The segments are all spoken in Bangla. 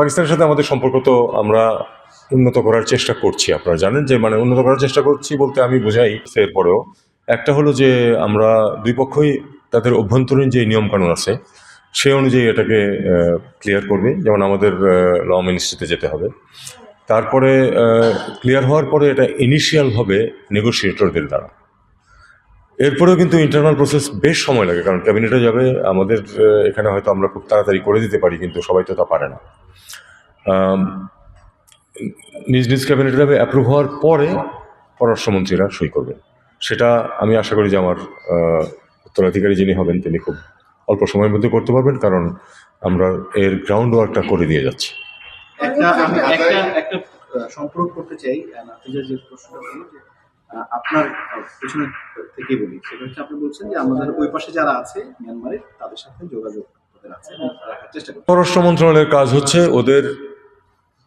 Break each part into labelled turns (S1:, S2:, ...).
S1: পাকিস্তানের সাথে আমাদের সম্পর্ক তো আমরা উন্নত করার চেষ্টা করছি, আপনারা জানেন যে মানে উন্নত করার চেষ্টা করছি বলতে আমি বোঝাই এরপরেও। একটা হলো যে, আমরা দুই পক্ষই তাদের অভ্যন্তরীণ যে নিয়মকানুন আছে, সে অনুযায়ী এটাকে ক্লিয়ার করবে, যেমন আমাদের ল মিনিস্ট্রিতে যেতে হবে। তারপরে ক্লিয়ার হওয়ার পরে এটা ইনিশিয়াল হবে নেগোসিয়েটরদের দ্বারা। এরপরেও কিন্তু ইন্টারনাল প্রসেস বেশ সময় লাগে, কারণ ক্যাবিনেটে যাবে, আমাদের এখানে হয়তো আমরা খুব তাড়াতাড়ি করে দিতে পারি, কিন্তু সবাই তো তা পারে না। নিজ নিজ ক্যাবিনেটে যাবে অ্যাপ্রুভ হওয়ার পরে পররাষ্ট্রমন্ত্রীরা সই করবেন। সেটা আমি আশা করি যে আমার উত্তরাধিকারী যিনি হবেন তিনি খুব অল্প সময়ের মধ্যে করতে পারবেন কারণ আমরা এর গ্রাউন্ড ওয়ার্কটা করে দিয়ে যাচ্ছি।
S2: একটা আমি একটা একটা আহ, সম্পর্ক করতে চাই যে প্রশ্নটা আপনার পেছনে থেকেই বলি। সেটা হচ্ছে আপনি বলছেন যে আমাদের ওই পাশে যারা আছে মিয়ানমারের তাদের সাথে যোগাযোগ
S1: পররাষ্ট্র মন্ত্রণালয়ের কাজ হচ্ছে ওদের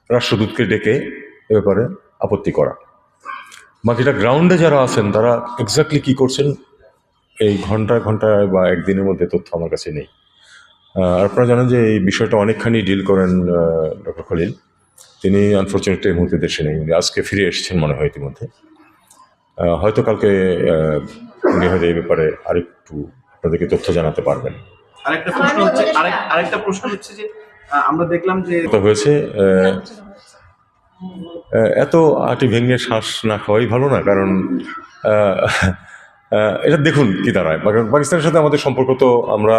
S1: রাষ্ট্রদূতকে ডেকে এ ব্যাপারে আপত্তি করা। বাকিটা গ্রাউন্ডে যারা আছেন, তারা এক্স্যাক্টলি কী করছেন, এই ঘণ্টা ঘন্টায় বা একদিনের মধ্যে তথ্য আমার কাছে নেই। আপনারা জানেন যে এই বিষয়টা অনেকখানি ডিল করেন ডক্টর খলিল। তিনি আনফর্চুনেটলি এই মুহূর্তে দেশে নেই। আজকে ফিরে এসেছেন মনে হয় ইতিমধ্যে। হয়তো কালকে উনি হয়তো এই ব্যাপারে আরেকটু আপনাদেরকে তথ্য জানাতে পারবেন।
S2: আরেকটা প্রশ্ন হচ্ছে আরেকটা প্রশ্ন হচ্ছে যে আমরা দেখলাম যে
S1: হয়েছে এত আটি ভেঙে শ্বাস না খাওয়াই ভালো না কারণ এটা দেখুন কি দাঁড়ায়। পাকিস্তানের সাথে আমাদের সম্পর্ক তো আমরা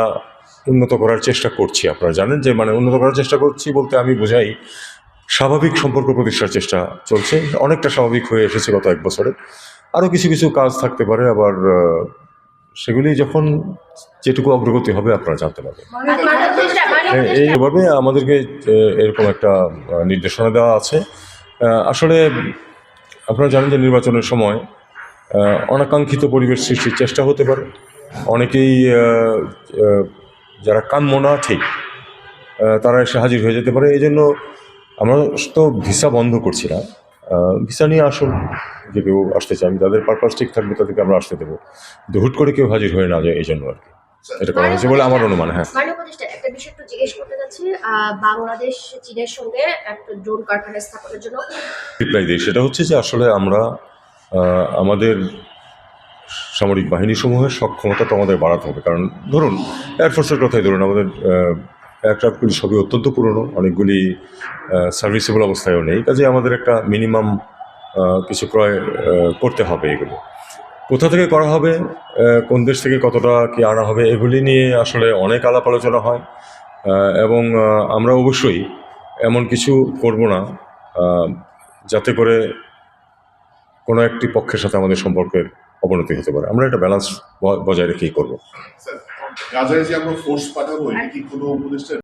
S1: উন্নত করার চেষ্টা করছি আপনারা জানেন যে মানে উন্নত করার চেষ্টা করছি বলতে আমি বোঝাই স্বাভাবিক সম্পর্ক প্রতিষ্ঠার চেষ্টা চলছে অনেকটা স্বাভাবিক হয়ে এসেছে গত এক বছরে। আরও কিছু কিছু কাজ থাকতে পারে আবার সেগুলি যখন যেটুকু অগ্রগতি হবে আপনারা জানতে পারবেন। এইভাবে আমাদেরকে এরকম একটা নির্দেশনা দেওয়া আছে। আসলে আপনারা জানেন যে নির্বাচনের সময় অনাকাঙ্ক্ষিত পরিবেশ সৃষ্টির চেষ্টা হতে পারে। অনেকেই যারা কাম্য ঠিক তারা এসে হাজির হয়ে যেতে পারে। এই জন্য আমরা তো ভিসা বন্ধ করছি না। ভিসা নিয়ে আসুন যে কেউ আসতে চান যাদের পারপাস ঠিক থাকবে তাদেরকে আমরা আসতে দেবো। কিন্তু হুট করে কেউ হাজির হয়ে না যায় এই জন্য আর কি। এটা করা হয়েছে বলে আমার অনুমান হ্যাঁ।
S3: একটা বিষয় একটু জিজ্ঞেস করতে যাচ্ছি বাংলাদেশ চীনের সঙ্গে একটা ড্রোন কারখানা স্থাপনের জন্য।
S1: রিপ্লাই দিই সেটা হচ্ছে যে আসলে আমরা আমাদের সামরিক বাহিনী সমূহের সক্ষমতা তো আমাদের বাড়াতে হবে। কারণ ধরুন এয়ারফোর্সের কথাই ধরুন আমাদের এয়ারক্রাফটগুলি সবই অত্যন্ত পুরনো, অনেকগুলি সার্ভিসেবল অবস্থায়ও নেই। কাজে আমাদের একটা মিনিমাম কিছু ক্রয় করতে হবে এগুলো। কোথা থেকে করা হবে কোন দেশ থেকে কতটা কি আনা হবে, এগুলি নিয়ে আসলে অনেক আলাপ আলোচনা হয়। এবং আমরা অবশ্যই এমন কিছু করব না যাতে করে কোনো একটি পক্ষের সাথে আমাদের সম্পর্কের অবনতি হতে পারে। আমরা একটা ব্যালেন্স বজায় রেখেই করব।
S4: গাজায় যে আমরা ফোর্স পাঠাবো এটা কি কোনো উপদেষ্টা